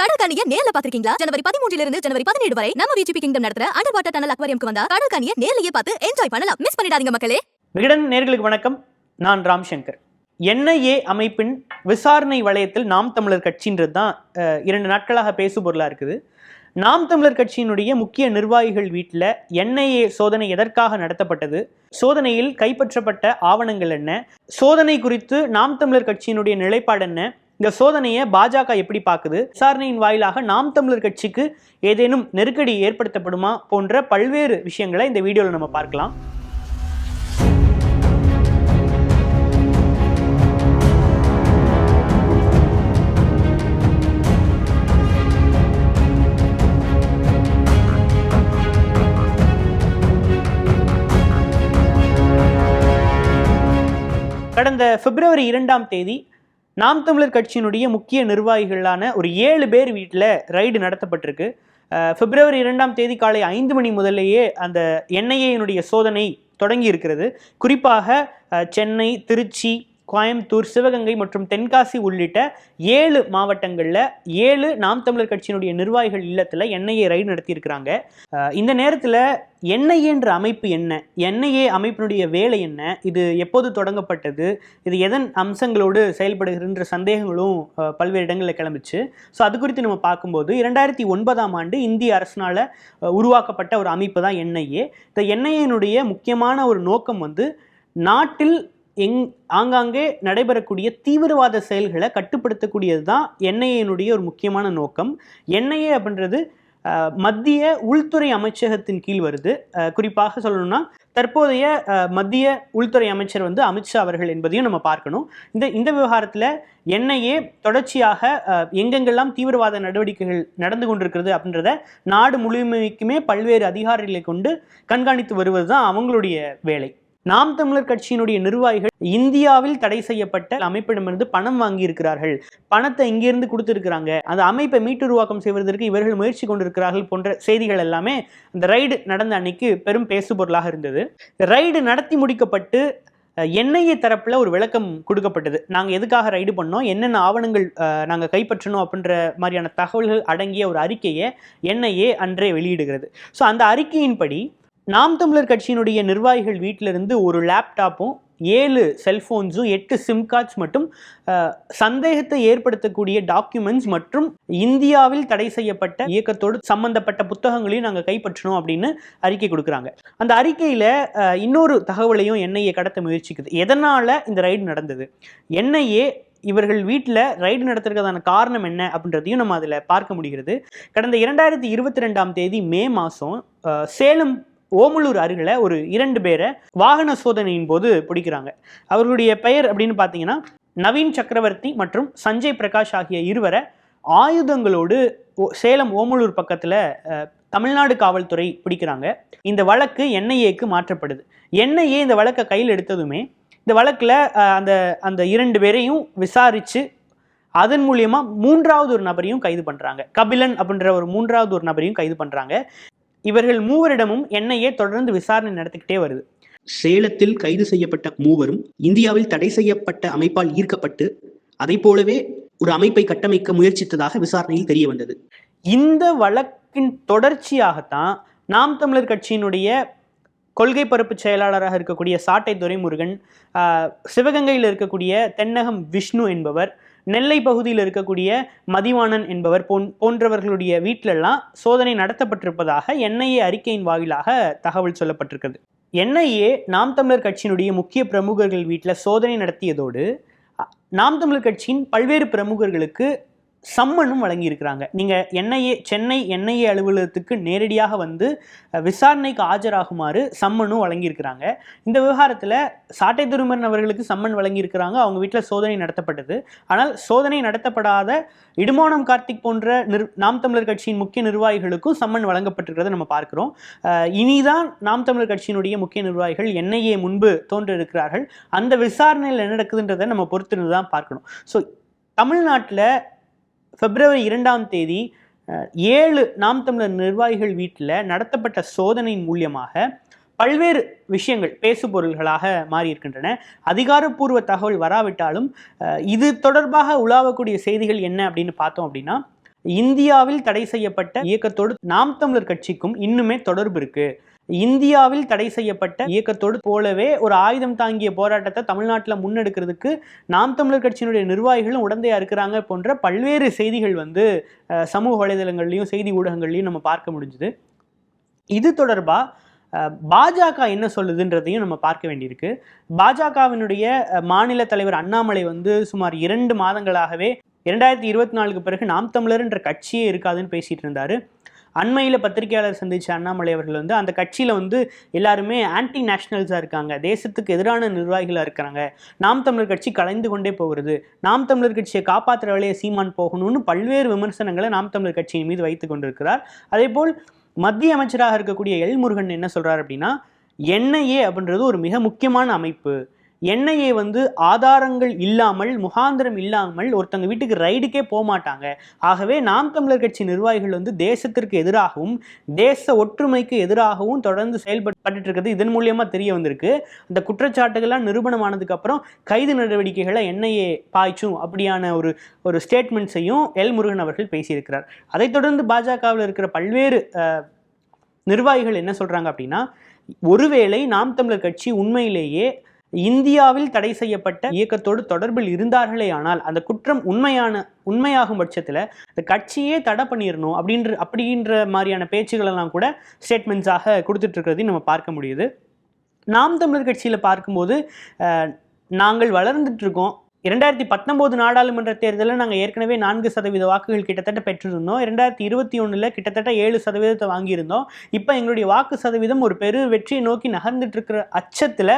கடற்கனிய நேரில் பாத்திருக்கீங்களா ஜனவரி பதிமூன்றுல இருந்து ஜனவரி பதினேழு வரை நம்ம விஜிபி கிங்டம் நடத்துற அண்டர் வாட்டர் டனல் அக்வாரியம்க்கு வந்தா கடற்கனிய நேரிலேயே பார்த்து என்ஜாய் பண்ணலாம். மிஸ் பண்ணிடாதீங்க மக்களே. விகடன் நேர்களுக்கு வணக்கம். நான் ராம் சங்கர் என்ஐஏ அமைப்பின் விசாரணை வளையத்தில் நாம் தமிழர் கட்சின்றது தான் இரண்டு நாட்களாக பேசு பொருளாக இருக்குது. நாம் தமிழர் கட்சியினுடைய முக்கிய நிர்வாகிகள் வீட்டில் என்ஐஏ சோதனை எதற்காக நடத்தப்பட்டது? சோதனையில் கைப்பற்றப்பட்ட ஆவணங்கள் என்ன? சோதனை குறித்து நாம் தமிழர் கட்சியினுடைய நிலைப்பாடு என்ன? இந்த சோதனையை பாஜக எப்படி பார்க்குது? விசாரணையின் வாயிலாக நாம் தமிழர் கட்சிக்கு ஏதேனும் நெருக்கடி ஏற்படுத்தப்படுமா போன்ற பல்வேறு விஷயங்களை இந்த வீடியோவில் நம்ம பார்க்கலாம். கடந்த பிப்ரவரி இரண்டாம் தேதி நாம் தமிழர் கட்சியினுடைய முக்கிய நிர்வாகிகளான ஒரு ஏழு பேர் வீட்டில் ரைடு நடத்தப்பட்டிருக்கு. பிப்ரவரி இரண்டாம் தேதி காலை ஐந்து மணி முதல்லையே அந்த என்ஐஏனுடைய சோதனை தொடங்கி இருக்கிறது. குறிப்பாக சென்னை திருச்சி கோயம்புத்தூர் சிவகங்கை மற்றும் தென்காசி உள்ளிட்ட ஏழு மாவட்டங்களில் ஏழு நாம் தமிழர் கட்சியினுடைய நிர்வாகிகள் இல்லத்தில் என்ஐஏ ரைடு நடத்தியிருக்கிறாங்க. இந்த நேரத்தில் என்ஐஏன்ற அமைப்பு என்ன? என்ஐஏ அமைப்பினுடைய வேலை என்ன? இது எப்போது தொடங்கப்பட்டது? இது எதன் அம்சங்களோடு செயல்படுகின்ற சந்தேகங்களும் பல்வேறு இடங்களில் கிளம்பிச்சு. ஸோ அது குறித்து நம்ம பார்க்கும்போது இரண்டாயிரத்தி ஒன்பதாம் ஆண்டு இந்திய அரசினால் உருவாக்கப்பட்ட ஒரு அமைப்பு தான் என்ஐஏ. இந்த என்ஐஏனுடைய முக்கியமான ஒரு நோக்கம் வந்து நாட்டில் எங் ஆங்காங்கே நடைபெறக்கூடிய தீவிரவாத செயல்களை கட்டுப்படுத்தக்கூடியது தான் என்ஐஏனுடைய ஒரு முக்கியமான நோக்கம். என்ஐஏ அப்படின்றது மத்திய உள்துறை அமைச்சகத்தின் கீழ் வருது. குறிப்பாக சொல்லணும்னா தற்போதைய மத்திய உள்துறை அமைச்சர் வந்து அமித்ஷா அவர்கள் என்பதையும் நம்ம பார்க்கணும். இந்த இந்த விவகாரத்தில் என்ஐஏ தொடர்ச்சியாக எங்கெங்கெல்லாம் தீவிரவாத நடவடிக்கைகள் நடந்து கொண்டிருக்கிறது அப்படின்றத நாடு முழுமைக்குமே பல்வேறு அதிகாரிகளை கொண்டு கண்காணித்து வருவது தான் அவங்களுடைய வேலை. நாம் தமிழர் கட்சியினுடைய நிர்வாகிகள் இந்தியாவில் தடை செய்யப்பட்ட அமைப்பிடமிருந்து பணம் வாங்கி இருக்கிறார்கள் பணத்தை இங்கிருந்து கொடுத்திருக்கிறாங்க. அந்த அமைப்பை மீட்டுருவாக்கம் செய்வதற்கு இவர்கள் முயற்சி கொண்டிருக்கிறார்கள் போன்ற செய்திகள் எல்லாமே இந்த ரைடு நடந்த அன்னைக்கு பெரும் பேசுபொருளாக இருந்தது. ரைடு நடத்தி முடிக்கப்பட்டு என்ஐஏ தரப்புல ஒரு விளக்கம் கொடுக்கப்பட்டது. நாங்கள் எதுக்காக ரைடு பண்ணோம்? என்னென்ன ஆவணங்கள் நாங்கள் கைப்பற்றணும் அப்படின்ற மாதிரியான தகவல்கள் அடங்கிய ஒரு அறிக்கையை என்ஐஏ அன்றே வெளியிடுகிறது. ஸோ அந்த அறிக்கையின்படி நாம் தமிழர் கட்சியினுடைய நிர்வாகிகள் வீட்டிலிருந்து ஒரு லேப்டாப்பும் ஏழு செல்ஃபோன்ஸும் எட்டு சிம் கார்ட்ஸ் மற்றும் சந்தேகத்தை ஏற்படுத்தக்கூடிய டாக்குமெண்ட்ஸ் மற்றும் இந்தியாவில் தடை செய்யப்பட்ட இயக்கத்தோடு சம்பந்தப்பட்ட புத்தகங்களையும் நாங்கள் கைப்பற்றணும் அப்படின்னு அறிக்கை கொடுக்குறாங்க. அந்த அறிக்கையில் இன்னொரு தகவலையும் என்ஐஏ கடத்த முயற்சிக்குது. எதனால் இந்த ரைடு நடந்தது? என்ஐஏ இவர்கள் வீட்டில் ரைடு நடத்துறதுக்கான காரணம் என்ன அப்படின்றதையும் நம்ம அதில் பார்க்க முடிகிறது. கடந்த இரண்டாயிரத்தி இருபத்தி ரெண்டாம் தேதி மே மாதம் சேலம் ஓமலூர் அருகில் ஒரு இரண்டு பேரை வாகன சோதனையின் போது பிடிக்கிறாங்க. அவர்களுடைய பெயர் அப்படின்னு பார்த்தீங்கன்னா நவீன் சக்கரவர்த்தி மற்றும் சஞ்சய் பிரகாஷ் ஆகிய இருவரை ஆயுதங்களோடு ஓ- சேலம் ஓமலூர் பக்கத்தில் தமிழ்நாடு காவல்துறை பிடிக்கிறாங்க. இந்த வழக்கு என்ஐஏக்கு மாற்றப்படுது. என்ஐஏ இந்த வழக்கை கையில் எடுத்ததுமே இந்த வழக்கில் அந்த அந்த இரண்டு பேரையும் விசாரித்து அதன் மூலியமா மூன்றாவது ஒரு நபரையும் கைது பண்ணுறாங்க கபிலன் அப்படின்ற ஒரு மூன்றாவது ஒரு நபரையும் கைது பண்ணுறாங்க இவர்கள் மூவரிடமும் என்ஐஏ தொடர்ந்து விசாரணை நடத்திக்கிட்டே வருது. சேலத்தில் கைது செய்யப்பட்ட மூவரும் இந்தியாவில் தடை செய்யப்பட்ட அமைப்பால் ஈர்க்கப்பட்டு அதைப் போலவே ஒரு அமைப்பை கட்டமைக்க முயற்சித்ததாக விசாரணையில் தெரிய வந்தது இந்த வழக்கின் தொடர்ச்சியாகத்தான் நாம் தமிழர் கட்சியினுடைய கொள்கை பரப்பு செயலாளராக இருக்கக்கூடிய சாட்டை துரைமுருகன் சிவகங்கையில் இருக்கக்கூடிய தென்னகம் விஷ்ணு என்பவர் நெல்லை பகுதியில் இருக்கக்கூடிய மதிவாணன் என்பவர் போன் போன்றவர்களுடைய வீட்டிலெல்லாம் சோதனை நடத்தப்பட்டிருப்பதாக என்ஐஏ அறிக்கையின் வாயிலாக தகவல் சொல்லப்பட்டிருக்கிறது. என்ஐஏ நாம் தமிழர் கட்சியினுடைய முக்கிய பிரமுகர்கள் வீட்டில் சோதனை நடத்தியதோடு நாம் தமிழர் கட்சியின் பல்வேறு பிரமுகர்களுக்கு சம்மனும் வழங்கியிருக்கிறாங்க. நீங்கள் என்ஐஏ சென்னை என்ஐஏ அலுவலகத்துக்கு நேரடியாக வந்து விசாரணைக்கு ஆஜராகுமாறு சம்மனும் வழங்கியிருக்கிறாங்க. இந்த விவகாரத்தில் சாட்டை திருமன் அவர்களுக்கு சம்மன் வழங்கியிருக்கிறாங்க. அவங்க வீட்டில் சோதனை நடத்தப்பட்டது. ஆனால் சோதனை நடத்தப்படாத இடுமானம் கார்த்திக் போன்ற நிர் நாம் தமிழர் கட்சியின் முக்கிய நிர்வாகிகளுக்கும் சம்மன் வழங்கப்பட்டிருக்கிறத நம்ம பார்க்குறோம். இனிதான் நாம் தமிழர் கட்சியினுடைய முக்கிய நிர்வாகிகள் என்ஐஏ முன்பு தோன்றிருக்கிறார்கள். அந்த விசாரணையில் என்ன நடக்குதுன்றதை நம்ம பொறுத்திருந்து தான் பார்க்கணும். ஸோ தமிழ்நாட்டில் பிப்ரவரி இரண்டாம் தேதி ஏழு நாம் தமிழர் நிர்வாகிகள் வீட்டில் நடத்தப்பட்ட சோதனையின் மூலியமாக பல்வேறு விஷயங்கள் பேசுபொருள்களாக மாறியிருக்கின்றன. அதிகாரப்பூர்வ தகவல் வராவிட்டாலும் இது தொடர்பாக உலாவக்கூடிய செய்திகள் என்ன அப்படின்னு பார்த்தோம் அப்படின்னா இந்தியாவில் தடை செய்யப்பட்ட இயக்கத்தோடு நாம் தமிழர் கட்சிக்கும் இன்னுமே தொடர்பு இருக்குது இந்தியாவில் தடை செய்யப்பட்ட இயக்கத்தோடு போலவே ஒரு ஆயுதம் தாங்கிய போராட்டத்தை தமிழ்நாட்டில் முன்னெடுக்கிறதுக்கு நாம் தமிழர் கட்சியினுடைய நிர்வாகிகளும் உடந்தையா இருக்கிறாங்க போன்ற பல்வேறு செய்திகள் வந்து சமூக வலைதளங்கள்லையும் செய்தி ஊடகங்கள்லையும் நம்ம பார்க்க முடிஞ்சுது. இது தொடர்பா அஹ், பாஜக என்ன சொல்லுதுன்றதையும் நம்ம பார்க்க வேண்டியிருக்கு. பாஜகவினுடைய மாநில தலைவர் அண்ணாமலை வந்து சுமார் இரண்டு மாதங்களாகவே இரண்டாயிரத்தி இருபத்தி நாலுக்கு பிறகு நாம் தமிழர்ன்ற கட்சியே இருக்காதுன்னு பேசிட்டு இருந்தாரு. அண்மையில் பத்திரிகையாளர் சந்தித்த அண்ணாமலை அவர்கள் வந்து அந்த கட்சியில் வந்து எல்லாருமே ஆன்டி நேஷனல்ஸாக இருக்காங்க. தேசத்துக்கு எதிரான நிர்வாகிகளாக இருக்கிறாங்க. நாம் தமிழர் கட்சி கலைந்து கொண்டே போகிறது. நாம் தமிழர் கட்சியை காப்பாற்றுற வேலையை சீமான் போகணும்னு பல்வேறு விமர்சனங்களை நாம் தமிழர் கட்சியின் மீது வைத்து கொண்டிருக்கிறார். அதேபோல் மத்திய அமைச்சராக இருக்கக்கூடிய எல் முருகன் என்ன சொல்கிறார் அப்படின்னா என்ஐஏ அப்படின்றது ஒரு மிக முக்கியமான அமைப்பு. என்ஐஏ வந்து ஆதாரங்கள் இல்லாமல் முகாந்திரம் இல்லாமல் ஒருத்தங்க வீட்டுக்கு ரைடுக்கே போக மாட்டாங்க ஆகவே நாம் தமிழர் கட்சி நிர்வாகிகள் வந்து தேசத்திற்கு எதிராகவும் தேச ஒற்றுமைக்கு எதிராகவும் தொடர்ந்து செயல்பட்டு இருக்கிறது இதன் மூலியமா தெரிய வந்திருக்கு. அந்த குற்றச்சாட்டுகள்லாம் நிரூபணமானதுக்கு அப்புறம் கைது நடவடிக்கைகளை என்ஐஏ பாய்ச்சும் அப்படியான ஒரு ஒரு ஸ்டேட்மெண்ட்ஸையும் எல் முருகன் அவர்கள் பேசியிருக்கிறார். அதைத் தொடர்ந்து பாஜகவில் இருக்கிற பல்வேறு நிர்வாகிகள் என்ன சொல்றாங்க அப்படின்னா ஒருவேளை நாம் தமிழர் கட்சி உண்மையிலேயே இந்தியாவில் தடை செய்யப்பட்ட இயக்கத்தோடு தொடர்பில் இருந்தார்களே ஆனால் அந்த குற்றம் உண்மையான உண்மையாகும் பட்சத்தில் இந்த கட்சியே தடை பண்ணிடணும் அப்படின்ற அப்படின்ற மாதிரியான பேச்சுகளெல்லாம் கூட ஸ்டேட்மெண்ட்ஸாக கொடுத்துட்டு இருக்கிறதையும் நம்ம பார்க்க முடியுது. நாம் தமிழர் கட்சியில் பார்க்கும்போது நாங்கள் வளர்ந்துட்டு இருக்கோம் இரண்டாயிரத்தி பத்தொம்போது நாடாளுமன்ற தேர்தலில் நாங்கள் ஏற்கனவே நான்கு சதவீத வாக்குகள் கிட்டத்தட்ட பெற்றிருந்தோம். இரண்டாயிரத்தி இருபத்தி ஒன்றில் கிட்டத்தட்ட ஏழு சதவீதத்தை வாங்கியிருந்தோம். இப்போ எங்களுடைய வாக்கு சதவீதம் ஒரு பெரு வெற்றியை நோக்கி நகர்ந்துட்டு இருக்கிற அச்சத்தில்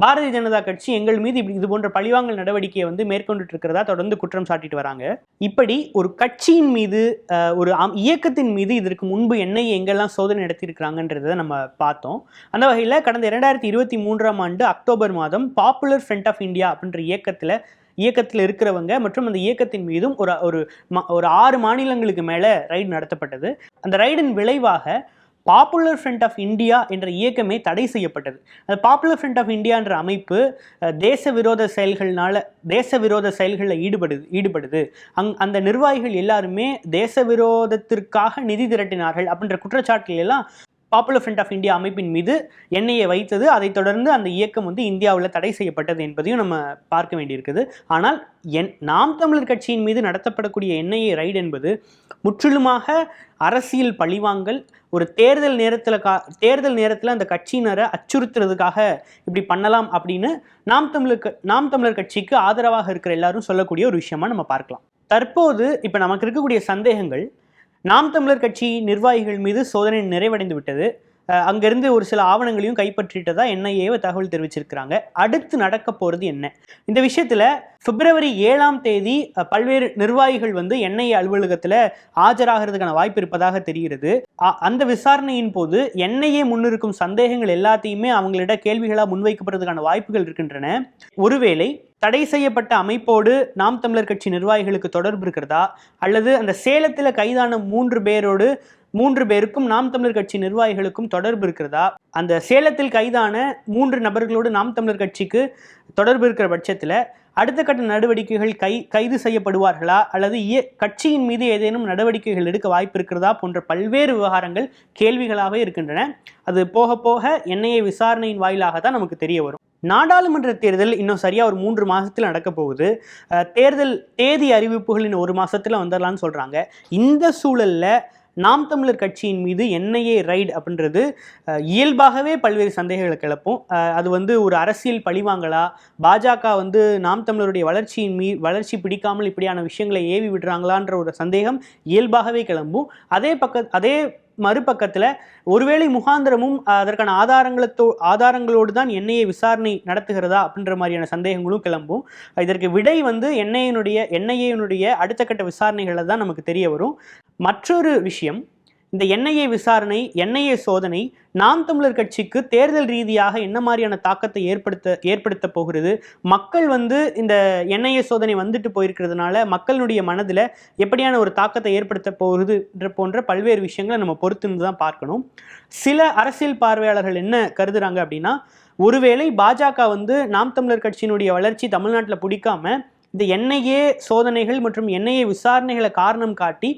பாரதிய ஜனதா கட்சி எங்கள் மீது இப்படி இது போன்ற பழிவாங்கல் நடவடிக்கையை வந்து மேற்கொண்டுட்டு இருக்கிறதா தொடர்ந்து குற்றம் சாட்டிட்டு வராங்க. இப்படி ஒரு கட்சியின் மீது ஒரு அம்- இயக்கத்தின் மீது இதற்கு முன்பு என்னை எங்கெல்லாம் சோதனை நடத்தியிருக்கிறாங்கன்றதை நம்ம பார்த்தோம். அந்த வகையில் கடந்த இரண்டாயிரத்தி இருபத்தி மூன்றாம் ஆண்டு அக்டோபர் மாதம் பாப்புலர் ஃப்ரண்ட் ஆஃப் இந்தியா அப்படின்ற இயக்கத்தில் இயக்கத்தில் இருக்கிறவங்க மற்றும் அந்த இயக்கத்தின் மீதும் ஒரு ஒரு ஒரு ஆறு மாநிலங்களுக்கு மேலே ரைடு நடத்தப்பட்டது. அந்த ரைடின் விளைவாக பாப்புலர் ஃப்ரண்ட் ஆஃப் இந்தியா என்ற இயக்கமே தடை செய்யப்பட்டது. அந்த பாப்புலர் ஃப்ரண்ட் ஆஃப் இந்தியான்ற அமைப்பு தேச விரோத செயல்கள்னால தேச விரோத செயல்களில் ஈடுபடுது ஈடுபடுது. அங் அந்த நிர்வாகிகள் எல்லாருமே தேச விரோதத்திற்காக நிதி திரட்டினார்கள் அப்படின்ற குற்றச்சாட்டுகள் எல்லாம் பாப்புலர் ஃப்ரண்ட் ஆஃப் இந்தியா அமைப்பின் மீது எண்ணெயை வைத்தது. அதைத் தொடர்ந்து அந்த இயக்கம் வந்து இந்தியாவில் தடை செய்யப்பட்டது என்பதையும் நம்ம பார்க்க வேண்டியிருக்குது. ஆனால் என் நாம் தமிழர் கட்சியின் மீது நடத்தப்படக்கூடிய என்ஐஏ ரைடு என்பது முற்றிலுமாக அரசியல் பழிவாங்கல் ஒரு தேர்தல் நேரத்தில் கா தேர்தல் நேரத்தில் அந்த கட்சியினரை அச்சுறுத்துறதுக்காக இப்படி பண்ணலாம் அப்படின்னு நாம் தமிழர் நாம் தமிழர் கட்சிக்கு ஆதரவாக இருக்கிற எல்லாரும் சொல்லக்கூடிய ஒரு விஷயமா நம்ம பார்க்கலாம். தற்போது இப்போ நமக்கு இருக்கக்கூடிய சந்தேகங்கள் நாம் தமிழர் கட்சி நிர்வாகிகள் மீது சோதனை நிறைவடைந்து விட்டது. அங்கிருந்து ஒரு சில ஆவணங்களையும் கைப்பற்றிட்டதா என்ஐஏவை தகவல் தெரிவிச்சிருக்கிறாங்க. அடுத்து நடக்க போகிறது என்ன? இந்த விஷயத்தில் பிப்ரவரி ஏழாம் தேதி பல்வேறு நிர்வாகிகள் வந்து என்ஐஏ அலுவலகத்தில் ஆஜராகிறதுக்கான வாய்ப்பு இருப்பதாக தெரிகிறது. அந்த விசாரணையின் போது என்ஐஏ முன்னிருக்கும் சந்தேகங்கள் எல்லாத்தையுமே அவங்களிட கேள்விகளாக முன்வைக்கப்படுறதுக்கான வாய்ப்புகள் இருக்கின்றன. ஒருவேளை தடை செய்யப்பட்ட அமைப்போடு நாம் தமிழர் கட்சி நிர்வாகிகளுக்கு தொடர்பு இருக்கிறதா? அல்லது அந்த சேலத்தில் கைதான மூன்று பேரோடு மூன்று பேருக்கும் நாம் தமிழர் கட்சி நிர்வாகிகளுக்கும் தொடர்பு இருக்கிறதா? அந்த சேலத்தில் கைதான மூன்று நபர்களோடு நாம் தமிழர் கட்சிக்கு தொடர்பு இருக்கிற பட்சத்தில் அடுத்த கட்ட நடவடிக்கைகள் கை கைது செய்யப்படுவார்களா? அல்லது இய- கட்சியின் மீது ஏதேனும் நடவடிக்கைகள் எடுக்க வாய்ப்பு இருக்கிறதா? போன்ற பல்வேறு விவகாரங்கள் கேள்விகளாகவே இருக்கின்றன. அது போக போக என்ஐஏ விசாரணையின் வாயிலாக தான் நமக்கு தெரிய வரும். நாடாளுமன்ற தேர்தல் இன்னும் சரியாக ஒரு மூன்று மாதத்தில் நடக்க போகுது. தேர்தல் தேதி அறிவிப்புகளின் ஒரு மாதத்தில் வந்துடலான்னு சொல்கிறாங்க இந்த சூழலில் நாம் தமிழர் கட்சியின் மீது என்ஐஏ ரைட் அப்படின்றது இயல்பாகவே பல்வேறு சந்தேகங்களை கிளப்பும். அது வந்து ஒரு அரசியல் பழிவாங்களா பாஜக வந்து நாம் தமிழருடைய வளர்ச்சியின் மீ வளர்ச்சி பிடிக்காமல் இப்படியான விஷயங்களை ஏவி விடுறாங்களான்ற ஒரு சந்தேகம் இயல்பாகவே கிளம்பும். அதே பக்க அதே மறுபக்கத்தில் ஒருவேளை முகாந்திரமும் அதற்கான ஆதாரங்களத்தோ ஆதாரங்களோடு தான் எண்ணெயை விசாரணை நடத்துகிறதா அப்படின்ற மாதிரியான சந்தேகங்களும் கிளம்பும். இதற்கு விடை வந்து எண்ணெயினுடைய எண்ணெயினுடைய அடுத்த கட்ட விசாரணைகளில் தான் நமக்கு தெரிய வரும். மற்றொரு விஷயம் இந்த என்ஐஏ விசாரணை என்ஐஏ சோதனை நாம் தமிழர் கட்சிக்கு தேர்தல் ரீதியாக என்ன மாதிரியான தாக்கத்தை ஏற்படுத்த ஏற்படுத்த போகிறது? மக்கள் வந்து இந்த என்ஐஏ சோதனை வந்துட்டு போயிருக்கிறதுனால மக்களுடைய மனதில் எப்படியான ஒரு தாக்கத்தை ஏற்படுத்த போகுதுன்ற போன்ற பல்வேறு விஷயங்களை நம்ம பொறுத்திருந்து தான் பார்க்கணும். சில அரசியல் பார்வையாளர்கள் என்ன கருதுறாங்க அப்படின்னா ஒருவேளை பாஜக வந்து நாம் தமிழர் கட்சியினுடைய வளர்ச்சி தமிழ்நாட்டில் பிடிக்காம இந்த என்ஐஏ சோதனைகள் மற்றும் என்ஐஏ விசாரணைகளை காரணம் காட்டி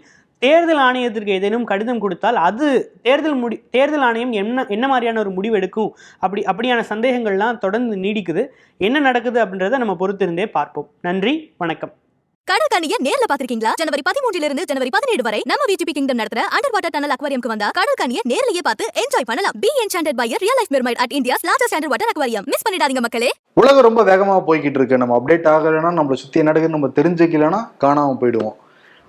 தேர்தல் ஆணையத்திற்கு ஏதேனும் கடிதம் கொடுத்தால் அது தேர்தல் முடி தேர்தல் ஆணையம் என்ன என்ன மாதிரியான ஒரு முடிவு எடுக்கும்? அப்படி அப்படியான சந்தேகங்கள்லாம் தொடர்ந்து நீடிக்குது. என்ன நடக்குது அப்படின்றத நம்ம பொறுத்திருந்தே பார்ப்போம். நன்றி வணக்கம். கடற்கனிய நேர்ல பாத்திருக்கீங்களா ஜனவரி பதிமூன்றுல இருந்து ஜனவரி பதினேழு வரை நம்ம விஜிபி கிங்டம் நடத்துற அண்டர் வாட்டர் டனல் அக்வாரியம்க்கு வந்தா கடற்கனிய நேர்லயே பார்த்து என்ஜாய் பண்ணலாம். Be enchanted by real life mermaid at India's largest under water aquarium miss பண்ணிடாதீங்க மக்களே. உலகம் ரொம்ப வேகமாக போய்கிட்டு இருக்கு. நம்ம அப்டேட் ஆகலைன்னா நம்மளை சுற்றி என்ன நடக்குதுன்னு நம்ம தெரிஞ்சுக்கலைன்னா காணாமல் போயிடுவோம்.